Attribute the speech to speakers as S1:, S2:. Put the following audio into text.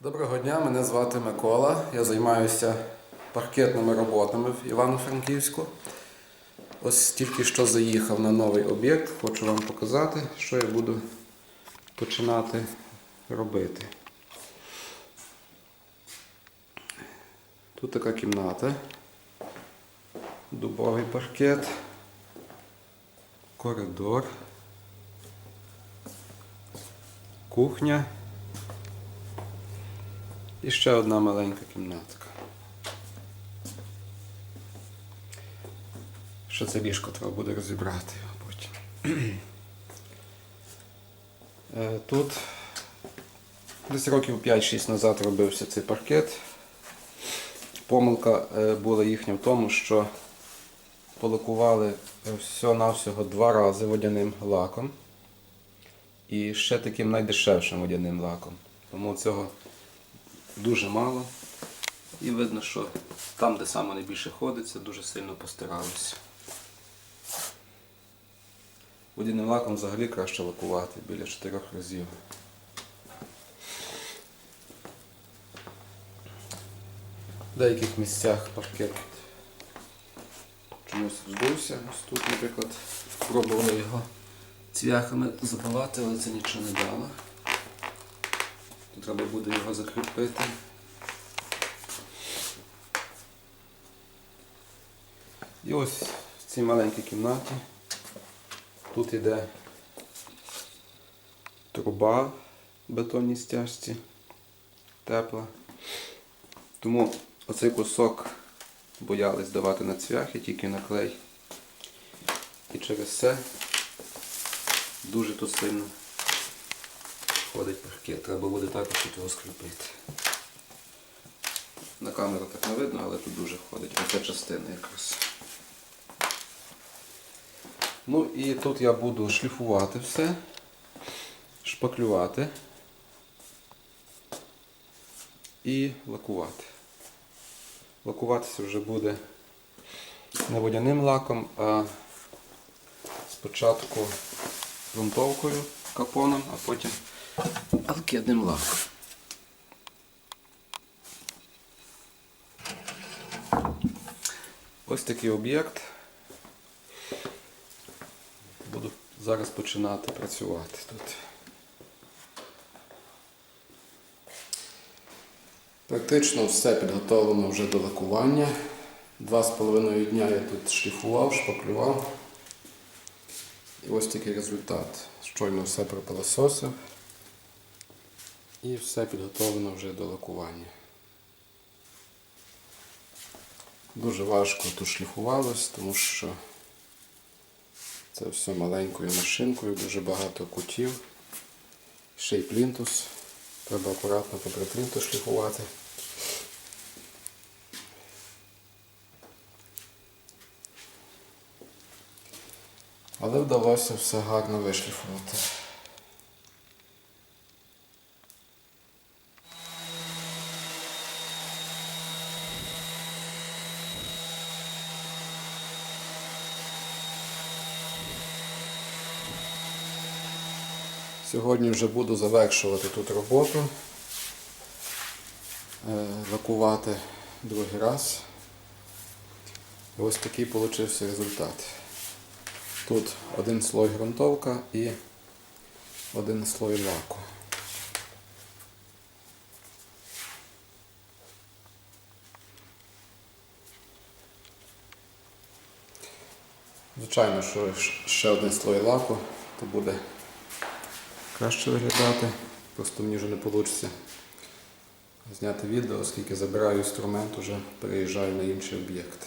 S1: Доброго дня, мене звати Микола. Я займаюся паркетними роботами в Івано-Франківську. Ось тільки що заїхав на новий об'єкт. Хочу вам показати, що я буду починати робити. Тут така кімната, дубовий паркет, коридор, кухня. І ще одна маленька кімнатка. Ще це ліжко треба буде розібрати потім. Е, Тут десь років 5-6 назад робився цей паркет. Помилка е, була їхня в тому, що полакували всього-навсього два рази водяним лаком. І ще таким найдешевшим водяним лаком. Тому цього дуже мало. І видно, що там, де саме найбільше ходиться, дуже сильно постаралися. Водяним лаком взагалі краще лакувати біля 4 разів. В деяких місцях паркет чомусь здувся. Ось тут, наприклад, пробували його цвяхами забивати, але це нічого не дало. Треба буде його закріпити. І ось в цій маленькій кімнаті тут йде труба в бетонній стяжці, тепла. Тому оцей кусок боялись давати на цвяхи, тільки на клей. І через це дуже тут сильно ходить паркет. Треба буде також тут його скріпити. На камеру так не видно, але тут дуже ходить. Оця частина якраз. Ну і тут я буду шліфувати все, шпаклювати і лакувати. Лакуватися вже буде не водяним лаком, а спочатку грунтовкою капоном, а потім алкидним лаком. Ось такий об'єкт. Буду зараз починати працювати тут. Практично все підготовлено вже до лакування. Два з половиною дня я тут шліфував, шпаклював. І ось такий результат. Щойно все пропилососив. І все підготовлено вже до лакування. Дуже важко тут шліфувалось, тому що це все маленькою машинкою, дуже багато кутів. Ще й плінтус. Треба акуратно попри плінтус шліфувати. Але вдалося все гарно вишліфувати. Сьогодні вже буду завершувати тут роботу, е, лакувати другий раз. Ось такий получився результат. Тут один слой ґрунтовка і один слой лаку. Звичайно, що ще один слой лаку, то буде краще виглядати. Просто мені вже не вийде зняти відео, оскільки забираю інструмент, вже переїжджаю на інший об'єкт.